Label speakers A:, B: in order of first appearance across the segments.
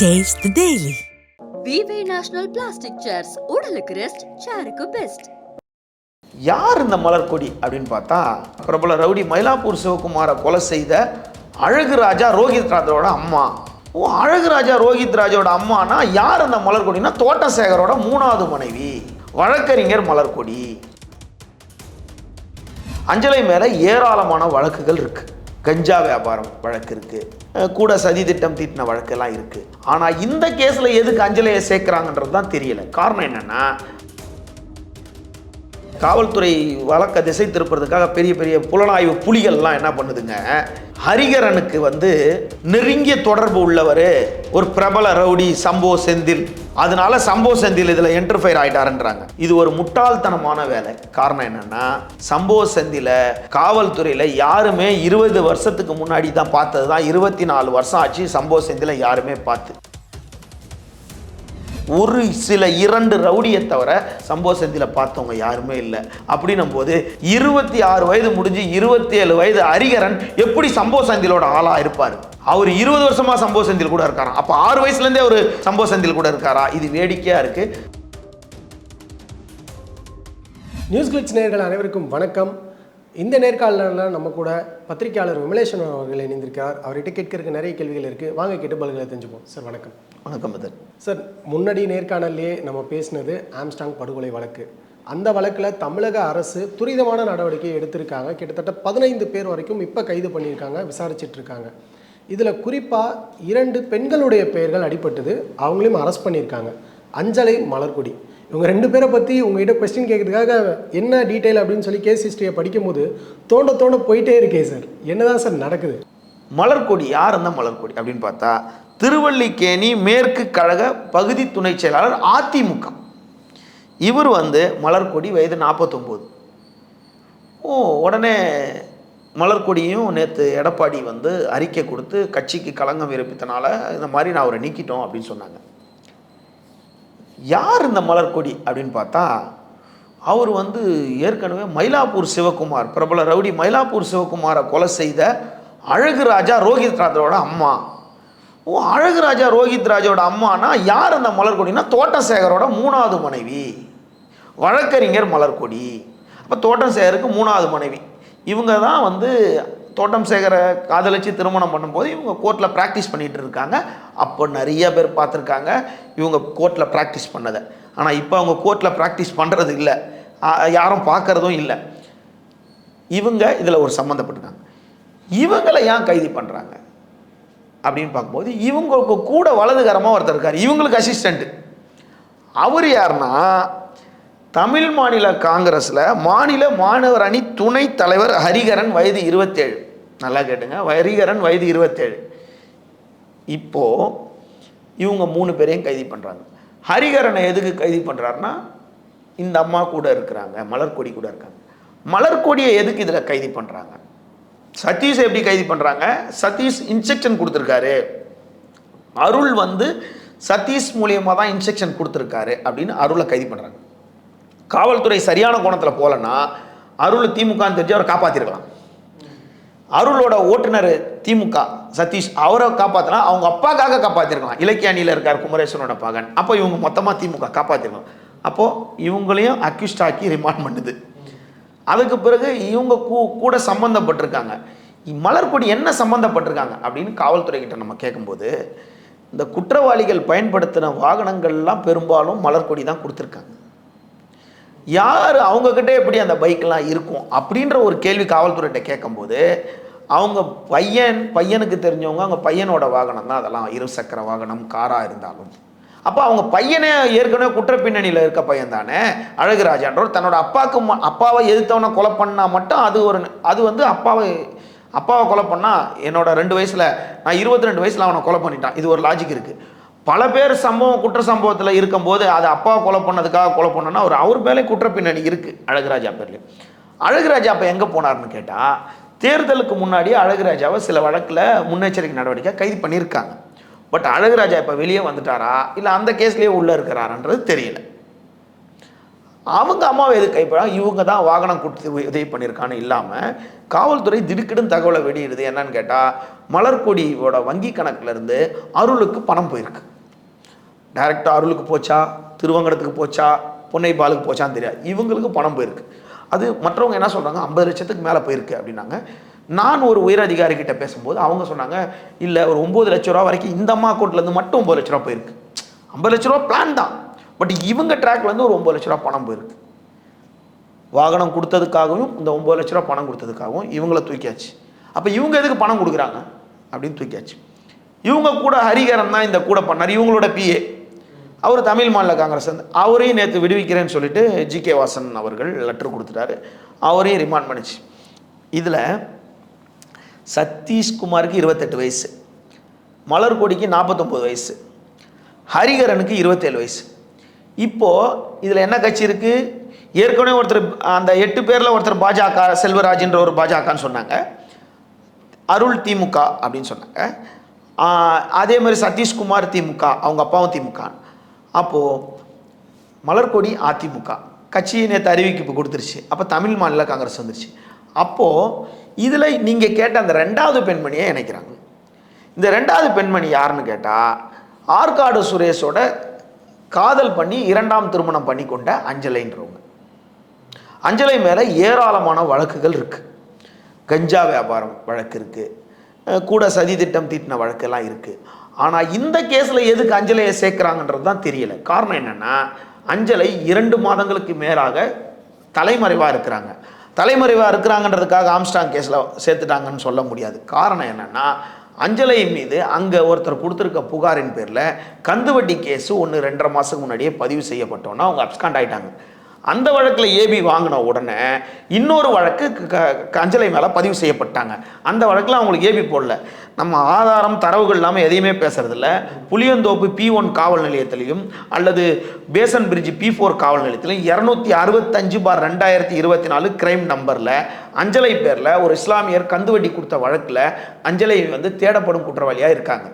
A: Taste the Daily.
B: விவே national plastic chairs உடலுக்கு rest சேருக்கு பெஸ்ட்
C: யார் இந்த மலர்கொடி அப்படின்னு பார்த்தா பிரபல ரவுடி மயிலாப்பூர் சிவகுமாரை கொலை செய்த அழகு ராஜா ரோஹித் ராஜோட அம்மா. ஓ அழகு ராஜா ரோஹித் ராஜோட அம்மானா யார் அந்த மலர்கொடினா தோட்டசேகரோட மூணாவது மனைவி வழக்கறிஞர் மலர்கொடி அஞ்சலை மேலே ஏராளமான வழக்குகள் இருக்கு. கஞ்சா வியாபாரம் வழக்கு இருக்குது கூட சதி திட்டம் தீட்டின வழக்கெல்லாம் இருக்குது ஆனால் இந்த கேஸில் எதுக்கு அஞ்சலையை சேர்க்குறாங்கன்றது தான் தெரியல. காரணம் என்னென்னா காவல்துறை வழக்கை திசை திருப்புறதுக்காக பெரிய பெரிய புலனாய்வு புலிகள்லாம் என்ன பண்ணுதுங்க? ஹரிகரனுக்கு வந்து நெருங்கிய தொடர்பு உள்ளவர் ஒரு பிரபல ரவுடி சம்போ செந்தில். அதனால சம்போ செந்தில் இதில் என்டர்ஃபயர் ஆயிட்டாருன்றாங்க. இது ஒரு முட்டாள்தனமான வேலை. காரணம் என்னன்னா சம்போ செந்தில காவல்துறையில் யாருமே இருபது வருஷத்துக்கு முன்னாடி தான் பார்த்தது தான் இருபத்தி நாலு வருஷம் ஆச்சு சம்போ செந்தில யாருமே பார்த்து. ஒரு சில இரண்டு ரவுடியை தவிர சம்பவ செந்தில பார்த்தவங்க யாருமே இல்லை. அப்படின்னும் போது இருபத்தி ஆறு வயது முடிஞ்சு இருபத்தி ஏழு வயது ஹரிகரன் எப்படி சம்பவ செந்திலோட ஆளா இருப்பார்? அவர் இருபது வருஷமா சம்பவ செந்தில் கூட இருக்காராம் அப்போ ஆறு வயசுலேருந்தே அவர் சம்பவ செந்தில் கூட இருக்காரா? இது வேடிக்கையா இருக்கு.
D: நியூஸ் கிளிட்ஸ் நேர்கள் அனைவருக்கும் வணக்கம். இந்த நேர்காணலில் நம்ம கூட பத்திரிகையாளர் விமலேஷன் அவர்கள் இணைந்திருக்கிறார். அவர்கிட்ட கேட்கறதுக்கு நிறைய கேள்விகள் இருக்குது வாங்க கேட்டு பதில்களை தெரிஞ்சுப்போம். சார் வணக்கம்.
C: வணக்கம் மதன்.
D: சார் முன்னாடி நேர்காணல்லையே நம்ம பேசினது ஆம்ஸ்டாங் படுகொலை வழக்கு. அந்த வழக்கில் தமிழக அரசு துரிதமான நடவடிக்கை எடுத்திருக்காங்க. கிட்டத்தட்ட பதினைந்து பேர் வரைக்கும் இப்போ கைது பண்ணியிருக்காங்க விசாரிச்சிட்டு இருக்காங்க இதில் குறிப்பாக இரண்டு பெண்களுடைய பெயர்கள் அடிபட்டது. அவங்களையும் அரெஸ்ட் பண்ணியிருக்காங்க. அஞ்சலை மலர்கொடி. இவங்க ரெண்டு பேரை பற்றி உங்ககிட்ட கொஸ்டின் கேட்கறதுக்காக என்ன டீட்டெயில் அப்படின்னு சொல்லி கேஸ் ஹிஸ்ட்ரியை படிக்கும்போது தோண்ட தோண்ட போயிட்டே இருக்கே சார் என்னதான் சார் நடக்குது?
C: மலர்கொடி யார் இருந்தால் மலர்கொடி அப்படின்னு பார்த்தா திருவள்ளிக்கேணி மேற்கு கழக பகுதி துணை செயலாளர் அதிமுக. இவர் வந்து மலர்கொடி வயது நாற்பத்தொம்போது ஓ உடனே மலர்கொடியும் நேற்று எடப்பாடி வந்து அறிக்கை கொடுத்து கட்சிக்கு களங்கம் விரப்பித்தனால இந்த மாதிரி நான் அவரை நீக்கிட்டோம் அப்படின்னு சொன்னாங்க. யார் இந்த மலர்கொடி அப்படின்னு பார்த்தா அவர் வந்து ஏற்கனவே மயிலாப்பூர் சிவகுமார் பிரபல ரவுடி மயிலாப்பூர் சிவகுமாரை கொலை செய்த அழகு ராஜா ரோஹித் ராஜோட அம்மா. ஓ அழகு ராஜா ரோஹித் ராஜோட அம்மானா யார் அந்த மலர்கொடினா தோட்டசேகரோட மூணாவது மனைவி. வழக்கறிஞர் மலர்கொடி. அப்போ தோட்டசேகருக்கு மூணாவது மனைவி. இவங்க தான் வந்து தோட்டம் சேகரை காதலிச்சு திருமணம் பண்ணும்போது இவங்க கோர்ட்டில் ப்ராக்டிஸ் பண்ணிகிட்டு இருக்காங்க. அப்போ நிறைய பேர் பார்த்துருக்காங்க. இவங்க கோர்ட்டில் ப்ராக்டிஸ் பண்ணதை. ஆனால் இப்போ அவங்க கோர்ட்டில் ப்ராக்டிஸ் பண்ணுறது இல்லை. யாரும் பார்க்குறதும் இல்லை. இவங்க இதில் ஒரு சம்மந்தப்பட்டிருக்காங்க. இவங்களை ஏன் கைது பண்ணுறாங்க அப்படின்னு பார்க்கும்போது இவங்களுக்கு கூட வலதுகரமாக ஒருத்தர் இருக்கார். இவங்களுக்கு அசிஸ்டண்ட்டு அவர் யாருன்னா தமிழ் மாநில காங்கிரஸில் மாநில மாணவர் அணி துணைத் தலைவர் ஹரிகரன் வயது இருபத்தேழு. நல்லா கேட்டுங்க. ஹரிகரன் வயது இருபத்தேழு. இப்போது இவங்க மூணு பேரையும் கைது பண்ணுறாங்க ஹரிகரனை எதுக்கு கைது பண்ணுறாருன்னா இந்த அம்மா கூட இருக்கிறாங்க மலர்கொடி கூட இருக்காங்க. மலர்கொடியை எதுக்கு இதில் கைது பண்ணுறாங்க சதீஷ் எப்படி கைது பண்ணுறாங்க சதீஷ் இன்ஸ்ட்ரக்ஷன் கொடுத்துருக்காரு. அருள் வந்து சதீஷ் மூலியமாக தான் இன்ஸ்ட்ரக்ஷன் கொடுத்துருக்காரு அப்படின்னு அருளை கைது பண்ணுறாங்க காவல்துறை சரியான கோணத்தில் போகலன்னா அருள் திமுகன்னு தெரிஞ்சு அவரை காப்பாற்றிருக்கலாம் அருளோட ஓட்டுநர் திமுக சதீஷ் அவரை காப்பாற்றினா அவங்க அப்பாக்காக காப்பாற்றிருக்கலாம் இலக்கிய அணியில் இருக்கார் குமரேசனோட பகன் அப்போ இவங்க மொத்தமாக திமுக காப்பாற்றிருக்கலாம் அப்போது இவங்களையும் அக்யூஸ்ட் ஆக்கி ரிமாண்ட் பண்ணுது. அதுக்கு பிறகு இவங்க கூ கூட சம்மந்தப்பட்டிருக்காங்க மலர்கொடி என்ன சம்மந்தப்பட்டிருக்காங்க அப்படின்னு காவல்துறை கிட்ட நம்ம கேட்கும்போது இந்த குற்றவாளிகள் பயன்படுத்தின வாகனங்கள்லாம் பெரும்பாலும் மலர்கொடி தான் கொடுத்துருக்காங்க. யார் அவங்கக்கிட்ட எப்படி அந்த பைக்கெலாம் இருக்கும் அப்படின்ற ஒரு கேள்வி காவல்துறையிட்ட கேட்கும்போது அவங்க பையன் பையனுக்கு தெரிஞ்சவங்க அவங்க பையனோட வாகனம் தான் அதெல்லாம் இருசக்கர வாகனம் காராக இருந்தாலும். அப்போ அவங்க பையனே ஏற்கனவே குற்ற பின்னணியில் இருக்க பையன் தானே? அழகுராஜான்றவர் தன்னோட அப்பாவுக்கு அப்பாவை எதிர்த்தவனை கொலை பண்ணால் மட்டும் அது ஒரு அது வந்து அப்பாவை அப்பாவை கொலை பண்ணால் என்னோட ரெண்டு வயசில் நான் இருபத்தி ரெண்டு வயசில் அவனை கொலை பண்ணிட்டான். இது ஒரு லாஜிக் இருக்குது பல பேர் சம்பவம் குற்ற சம்பவத்தில் இருக்கும்போது அது அப்பாவை கொலை பண்ணதுக்காக கொலை பண்ணோன்னா அவர் அவர் மேலே குற்றப்பின்னணி இருக்குது அழகுராஜா பேர்லேயும் அழகுராஜா அப்போ எங்கே போனார்னு கேட்டால் தேர்தலுக்கு முன்னாடி அழகுராஜாவை சில வழக்கில் முன்னெச்சரிக்கை நடவடிக்கை கைது பண்ணியிருக்காங்க. பட் அழகுராஜா இப்போ வெளியே வந்துட்டாரா இல்லை அந்த கேஸ்லேயே உள்ளே இருக்கிறாரான்றது தெரியல. அவங்க அம்மாவை எது கைப்படா இவங்க தான் வாகனம் கொடுத்து உதவி பண்ணியிருக்கான்னு இல்லாமல் காவல்துறை திடுக்கிடும் தகவலை வெளியிடுது. என்னன்னு கேட்டால் மலர்கொடியோட வங்கி கணக்குல இருந்து அருளுக்கு பணம் போயிருக்கு. டைரெக்டாக அருளுக்கு போச்சா திருவங்கடத்துக்கு போச்சா பொன்னை பாலுக்கு போச்சான்னு தெரியாது. இவங்களுக்கு பணம் போயிருக்கு. அது மற்றவங்க என்ன சொல்கிறாங்க ஐம்பது லட்சத்துக்கு மேலே போயிருக்கு அப்படின்னாங்க. நான் ஒரு உயர் அதிகாரி பேசும்போது அவங்க சொன்னாங்க இல்லை ஒரு ஒம்பது லட்ச ரூபா வரைக்கும் இந்த அம்மா அக்கௌண்ட்லேருந்து மட்டும் ஒம்பது லட்ச ரூபா போயிருக்கு. ஐம்பது லட்ச ரூபா பிளான் தான். பட் இவங்க ட்ராக்லேருந்து ஒரு ஒம்பது லட்ச ரூபா பணம் போயிருக்கு. வாகனம் கொடுத்ததுக்காகவும் இந்த ஒம்பது லட்ச ரூபா பணம் கொடுத்ததுக்காகவும் இவங்கள தூக்கியாச்சு. அப்போ இவங்க எதுக்கு பணம் கொடுக்குறாங்க? அப்படின்னு தூக்கியாச்சு. இவங்க கூட ஹரிகரன் தான் இந்த கூட பண்ணார். இவங்களோட பிஏ அவர் தமிழ் மாநில காங்கிரஸ் வந்து அவரையும் நேற்று விடுவிக்கிறேன்னு சொல்லிட்டு ஜி கே வாசன் அவர்கள் லெட்டர் கொடுத்துட்டாரு. அவரையும் ரிமாண்ட் பண்ணிச்சு. இதில் சதீஷ்குமாருக்கு இருபத்தெட்டு வயசு மலர்கொடிக்கு நாற்பத்தொம்பது வயசு ஹரிகரனுக்கு இருபத்தேழு வயசு. இப்போது இதில் என்ன கட்சி இருக்குது ஏற்கனவே ஒருத்தர் அந்த எட்டு பேரில் ஒருத்தர் பாஜக செல்வராஜ்ன்ற ஒரு பாஜகன்னு சொன்னாங்க. அருள் திமுக அப்படின்னு சொன்னாங்க. அதே மாதிரி சதீஷ்குமார் திமுக அவங்க அப்பாவும் திமுக அப்போது மலர்கொடி அதிமுக. கட்சியை நேற்று அறிவிப்பு கொடுத்துருச்சு. அப்போ தமிழ் மாநில காங்கிரஸ் வந்துருச்சு. அப்போது இதில் நீங்கள் கேட்ட அந்த ரெண்டாவது பெண்மணியை இணைக்கிறாங்க. இந்த ரெண்டாவது பெண்மணி யாருன்னு கேட்டால் ஆற்காடு சுரேஷோட காதல் பண்ணி இரண்டாம் திருமணம் பண்ணி கொண்ட அஞ்சலைன்றவங்க. அஞ்சலை மேலே ஏராளமான வழக்குகள் இருக்குது கஞ்சா வியாபாரம் வழக்கு இருக்குது கூட சதி திட்டம் தீட்டின வழக்கெல்லாம் இருக்குது ஆனால் இந்த கேஸில் எதுக்கு அஞ்சலையை சேர்க்குறாங்கன்றது தான் தெரியல. காரணம் என்னென்னா அஞ்சலை இரண்டு மாதங்களுக்கு மேலாக தலைமறைவாக இருக்கிறாங்க. தலைமறைவாக இருக்கிறாங்கன்றதுக்காக ஆம்ஸ்டாங் கேஸில் சேர்த்துட்டாங்கன்னு சொல்ல முடியாது. காரணம் என்னென்னா அஞ்சலை மீது அங்கே ஒருத்தர் கொடுத்துருக்க புகாரின் பேரில் கந்துவட்டி கேஸு ஒன்று ரெண்டரை மாதத்துக்கு முன்னாடியே பதிவு செய்யப்பட்டோன்னா அவங்க அப்ஸ்காண்ட் ஆகிட்டாங்க அந்த வழக்கில் ஏபி வாங்கின உடனே இன்னொரு வழக்கு க- அஞ்சலை மேலே பதிவு செய்யப்பட்டாங்க. அந்த வழக்கில் அவங்களுக்கு ஏபி போடல. நம்ம ஆதாரம் தரவுகள் இல்லாமல் எதையுமே பேசுறதில்ல. புளியந்தோப்பு பி ஒன் காவல் நிலையத்திலையும் அல்லது பேசன் பிரிட்ஜ் பி ஃபோர் காவல் நிலையத்திலையும் இரநூத்தி அறுபத்தஞ்சு பார் ரெண்டாயிரத்தி இருபத்தி நாலு கிரைம் நம்பரில் அஞ்சலை பேரில் ஒரு இஸ்லாமியர் கந்துவட்டி கொடுத்த வழக்கில் அஞ்சலை வந்து தேடப்படும் குற்றவாளியாக இருக்காங்க.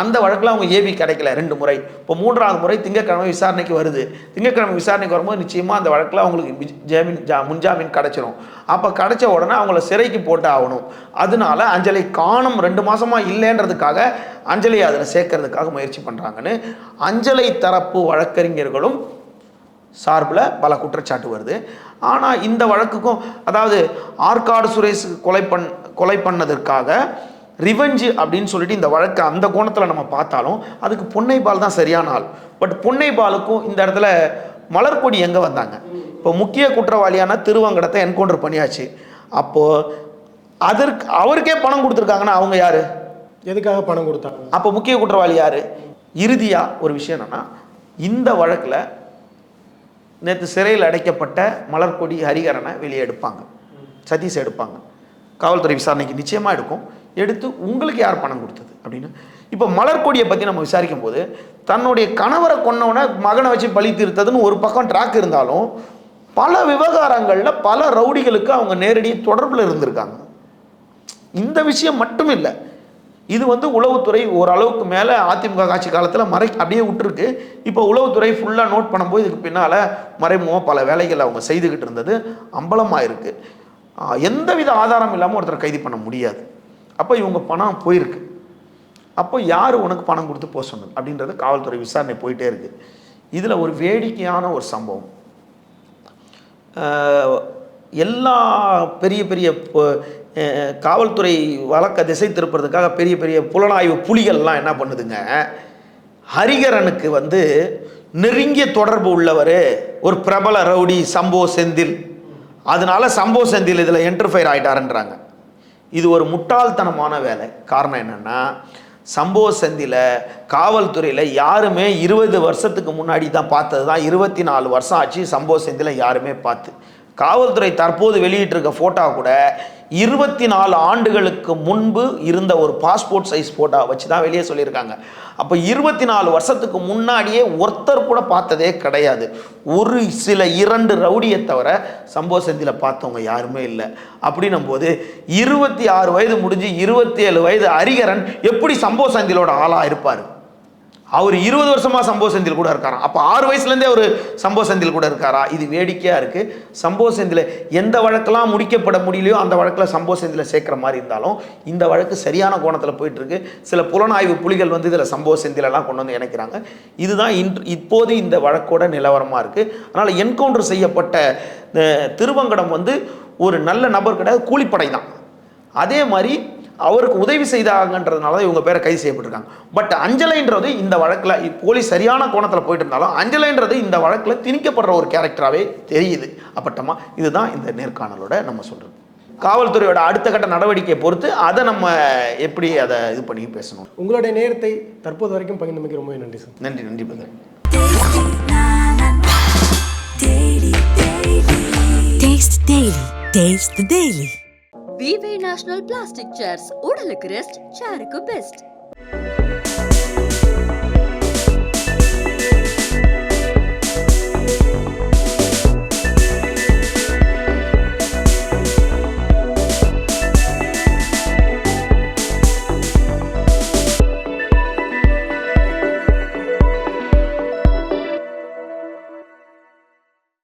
C: அந்த வழக்கில் அவங்க ஏபி கிடைக்கல ரெண்டு முறை. இப்போ மூன்றாவது முறை திங்கக்கிழமை விசாரணைக்கு வருது. திங்கக்கிழமை விசாரணைக்கு வரும்போது நிச்சயமாக அந்த வழக்கில் அவங்களுக்கு ஜாமீன் ஜா முன்ஜாமீன் கிடச்சிரும். அப்போ கிடைச்ச உடனே அவங்கள சிறைக்கு போட்டு ஆகணும். அதனால அஞ்சலி காணும் ரெண்டு மாதமாக இல்லைன்றதுக்காக அஞ்சலி அதில் சேர்க்கறதுக்காக முயற்சி பண்ணுறாங்கன்னு அஞ்சலை தரப்பு வழக்கறிஞர்களும் சார்பில் பல குற்றச்சாட்டு வருது. ஆனால் இந்த வழக்குக்கும் அதாவது ஆற்காடு சுரேஷ் கொலை பண் கொலை பண்ணதற்காக ரிவெஞ்சு அப்படின்னு சொல்லிட்டு இந்த வழக்கை அந்த கோணத்தில் நம்ம பார்த்தாலும் அதுக்கு பொன்னைபால் தான் சரியான ஆள். பட் பொன்னைபாலுக்கும் இந்த இடத்துல மலர்கொடி எங்கே வந்தாங்க? இப்போ முக்கிய குற்றவாளியான திருவங்கடத்தை என்கவுண்டர் பண்ணியாச்சு. அப்போது அதற்கு அவருக்கே பணம் கொடுத்துருக்காங்கன்னா அவங்க யார்?
D: எதுக்காக பணம் கொடுத்தாங்க?
C: அப்போ முக்கிய குற்றவாளி யார்? இறுதியாக ஒரு விஷயம் என்னன்னா இந்த வழக்கில் நேற்று சிறையில் அடைக்கப்பட்ட மலர்கொடி ஹரிகரனை வெளியே எடுப்பாங்க. சதீஷ் எடுப்பாங்க. காவல்துறை விசாரணைக்கு நிச்சயமாக எடுக்கும். எடுத்து உங்களுக்கு யார் பணம் கொடுத்தது அப்படின்னு. இப்போ மலர்கொடியை பற்றி நம்ம விசாரிக்கும் போது தன்னுடைய கணவரை கொன்னவனை மகனை வச்சு பழி தீர்த்ததுன்னு ஒரு பக்கம் ட்ராக் இருந்தாலும் பல விவகாரங்களில் பல ரவுடிகளுக்கு அவங்க நேரடி தொடர்பில் இருந்திருக்காங்க. இந்த விஷயம் மட்டும் இல்லை இது வந்து உளவுத்துறை ஓரளவுக்கு மேலே அதிமுக ஆட்சி காலத்தில் மறை அப்படியே விட்டுருக்கு. இப்போ உளவுத்துறை ஃபுல்லாக நோட் பண்ணும்போது இதுக்கு பின்னால் மறைமுகமாக பல வேலைகள் அவங்க செய்துக்கிட்டு இருந்தது அம்பலமாக இருக்குது எந்தவித ஆதாரம் இல்லாமல் ஒருத்தரை கைது பண்ண முடியாது. அப்போ இவங்க பணம் போயிருக்கு. அப்போ யார் உனக்கு பணம் கொடுத்து போக சொன்னது? அப்படின்றது காவல்துறை விசாரணை போயிட்டே இருக்குது இதில் ஒரு வேடிக்கையான ஒரு சம்பவம். எல்லா பெரிய பெரிய காவல்துறை வழக்க திசை திருப்புறதுக்காக பெரிய பெரிய புலனாய்வு புலிகள்லாம் என்ன பண்ணுதுங்க? ஹரிகரனுக்கு வந்து நெருங்கிய தொடர்பு உள்ளவர் ஒரு பிரபல ரவுடி சம்போ செந்தில். அதனால சம்போ செந்தில் இதில் என்டர்ஃபயர் ஆகிட்டாருன்றாங்க இது ஒரு முட்டாள்தனமான வேலை. காரணம் என்னென்னா சம்பவ சந்தியில் காவல்துறையில் யாருமே இருபது வருஷத்துக்கு முன்னாடி தான் பார்த்தது தான் இருபத்தி நாலு வருஷம் ஆச்சு சம்பவ சந்தியில் யாருமே பார்த்து. காவல்துறை தற்போது வெளியிட்டிருக்க ஃபோட்டோ கூட இருபத்தி நாலு ஆண்டுகளுக்கு முன்பு இருந்த ஒரு பாஸ்போர்ட் சைஸ் ஃபோட்டோ வச்சு தான் வெளியே சொல்லியிருக்காங்க. அப்போ இருபத்தி நாலு வருஷத்துக்கு முன்னாடியே ஒருத்தர் கூட பார்த்ததே கிடையாது. ஒரு சில இரண்டு ரவுடியை தவிர சம்பவ செந்தியில் பார்த்தவங்க யாருமே இல்லை. அப்படின்னும் போது இருபத்தி ஆறு வயது முடிஞ்சு இருபத்தி ஏழு வயது ஹரிகரன் எப்படி சம்பவ செந்திலோட ஆளாக இருப்பார்? அவர் இருபது வருஷமா சம்போ செந்தில் கூட இருக்காராம். அப்போ ஆறு வயசுலேருந்தே அவர் சம்போ செந்தில் கூட இருக்காரா? இது வேடிக்கையாக இருக்குது சம்போ செந்தில் எந்த வழக்கெல்லாம் முடிக்கப்பட முடியலையோ அந்த வழக்கில் சம்போ செந்தில் சேர்க்குற மாதிரி இருந்தாலும் இந்த வழக்கு சரியான கோணத்தில் போயிட்டு இருக்கு சில புலனாய்வு புலிகள் வந்து இதில் சம்போ செந்திலெல்லாம் கொண்டு வந்து இணைக்கிறாங்க. இதுதான் இன்று இப்போது இந்த வழக்கோட நிலவரமாக இருக்குது அதனால் என்கவுண்டர் செய்யப்பட்ட திருவங்கடம் வந்து ஒரு நல்ல நபர் கிடையாது கூலிப்படை தான் அதே மாதிரி அவருக்கு உதவி செய்தாங்கன்றதுனால தான் இவங்க பேரை கைது செய்யப்பட்டிருக்காங்க. பட் அஞ்சலைன்றது இந்த வழக்கில் போலீஸ் சரியான கோணத்தில் போயிட்டு இருந்தாலும் அஞ்சலைன்றது இந்த வழக்கில் திணிக்கப்படுற ஒரு கேரக்டராகவே தெரியுது. அப்பட்டமா இதுதான் இந்த நேர்காணலோட நம்ம சொல்கிறது காவல்துறையோட அடுத்த கட்ட நடவடிக்கையை பொறுத்து அதை நம்ம எப்படி அதை இது பண்ணி பேசணும்.
D: உங்களுடைய நேரத்தை தற்போது வரைக்கும் பகிர்ந்தமைக்கு ரொம்ப நன்றி சார்.
C: நன்றி நன்றி பதில்
A: Taste Daily. Taste the Daily.
B: விவே நேஷனல் பிளாஸ்டிக் சேர்ஸ் உடலுக்கு ரெஸ்ட் சேருக்கு பெஸ்ட்